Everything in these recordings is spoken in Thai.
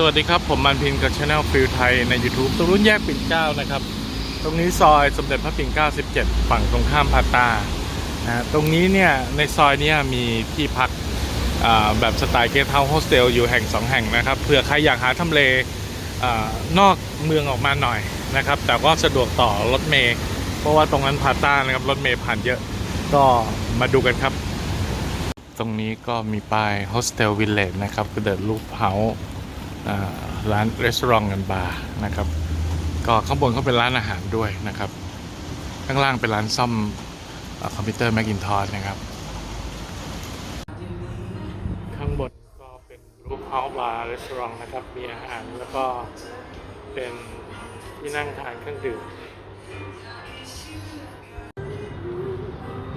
สวัสดีครับ ผมมันพินกับช anel ฟิลไทยใน YouTube ตรงนู้นแยกปิ่นเก้านะครับ ตรงนี้ซอยสมเด็จพระปิ่นเกล้า17 ฝั่งตรงข้ามพาตานะตรงนี้เนี่ยในซอยเนี้มีที่พักแบบสไตล์เกสต์เฮาส์โฮสเทลอยู่แห่ง 2 แห่งนะครับเผื่อใครอยากหาทำเลอนอกเมืองออกมาหน่อยนะครับ แต่ก็สะดวกต่อรถเมย์เพราะว่าตรงนั้นพาตานะครับรถเมย์ผ่านเยอะก็มาดูกันครับ ตรงนี้ก็มีป้าย Hostel Village นะครับคือเดินรูปเฮาส์อ่า ร้านรีสอร์ทกันบาร์นะครับ ก็ข้างบนเขาเป็นร้านอาหารด้วยนะครับ ข้างล่างเป็นร้านซ่อมอคอมพิวเตอร์แม c กินทอ h นะครับ ข้างบนก็เป็นรูปเฮาส์บาร์รีสอร์ทนะครับ มีอาหารแล้วก็เป็นที่นั่งทานเครื่องดื่ม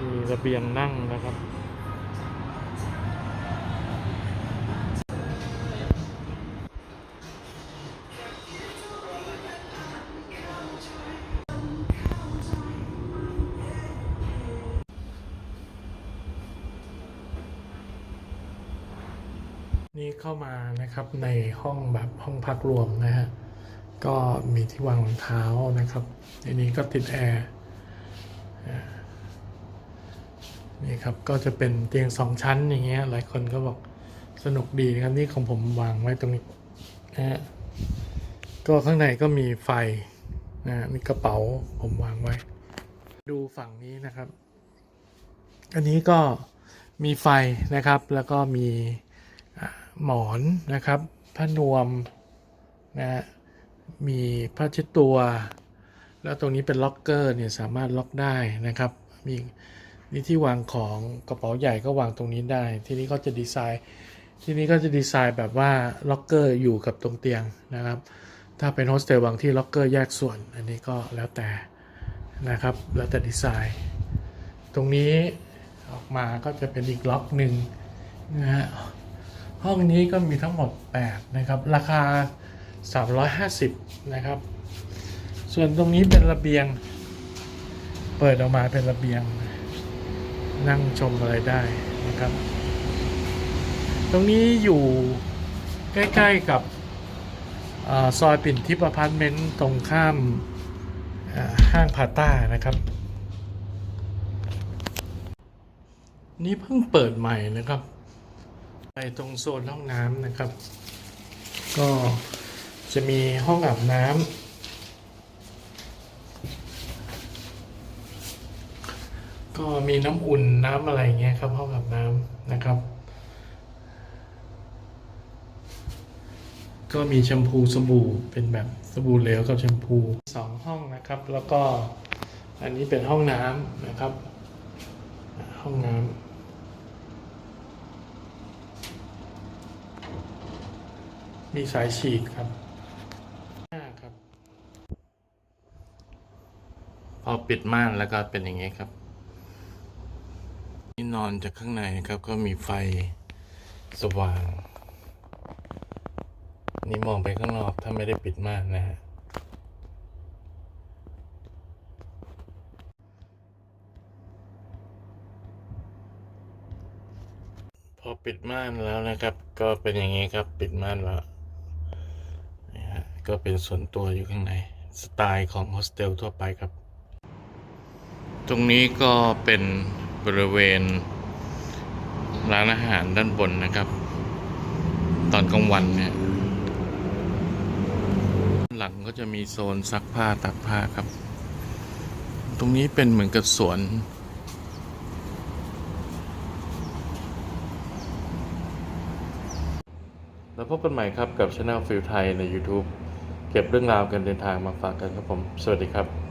มีระเบียงนั่งนะครับ นี่เข้ามานะครับในห้องแบบห้องพักรวมนะฮะก็มีที่วางรองเท้านะครับในนี้ก็ติดแอร์นี่ครับก็จะเป็นเตียงสองชั้นอย่างเงี้ยหลายคนก็บอกสนุกดีนะครับนี่ของผมวางไว้ตรงนี้นะฮะก็ข้างในก็มีไฟนะฮะมีกระเป๋าผมวางไว้ ดูฝั่งนี้นะครับ อันนี้ก็มีไฟนะครับแล้วก็มี หมอนนะครับผ้านวมนะฮะมีผ้าเช็ดตัว แล้วตรงนี้เป็นล็อกเกอร์เนี่ยสามารถล็อกได้นะครับ มีนี่ที่วางของกระเป๋าใหญ่ก็วางตรงนี้ได้ ที่นี้ก็จะดีไซน์ ที่นี้ก็จะดีไซน์แบบว่าล็อกเกอร์อยู่กับตรงเตียงนะครับ ถ้าเป็นโฮสเทลบางที่ล็อกเกอร์แยกส่วน อันนี้ก็แล้วแต่นะครับแล้วแต่ดีไซน์ ตรงนี้ออกมาก็จะเป็นอีกล็อกหนึ่งนะฮะ ห้องนี้ก็มีทั้งหมด 8 นะครับ ราคา 350 นะครับ ส่วนตรงนี้เป็นระเบียง เปิดออกมาเป็นระเบียง นั่งชมอะไรได้นะครับ ตรงนี้อยู่ใกล้ ๆ กับอซอยปิ่นทิพย์อพาร์ตเมนต์ตรงข้ามห้างพาต้านะครับ นี่เพิ่งเปิดใหม่นะครับ ไปตรงโซนห้องน้ำนะครับ ก็จะมีห้องอาบน้ำก็มีน้ำอุ่นน้ำอะไรเงี้ยครับ ห้องอาบน้ำนะครับ ก็มีแชมพูสบู่เป็นแบบสบู่เหลวกับแชมพูสองห้องนะครับ แล้วก็อันนี้เป็นห้องน้ำนะครับ ห้องน้ำ มีสายฉีดครับห้าครับ พอปิดม่านแล้วก็เป็นอย่างนี้ครับ นี่นอนจากข้างในครับ ก็มีไฟสว่าง นี่มองไปข้างนอกถ้าไม่ได้ปิดม่านนะฮะพอปิดม่านแล้วนะครับ ก็เป็นอย่างนี้ครับ ปิดม่านแล้วนี่ฮะ ก็เป็นส่วนตัวอยู่ข้างใน สไตล์ของโฮสเทลทั่วไปครับ ตรงนี้ก็เป็นบริเวณร้านอาหารด้านบนนะครับ ตอนกลางวันเนี่ยหลังก็จะมีโซนซักผ้าตักผ้าครับ ตรงนี้เป็นเหมือนกับสวนแล้วพบกันใหม่ครับกับช anel ฟิลไทยใน YouTube เก็บเรื่องราวการเดินทางมาฝากกันครับผม สวัสดีครับ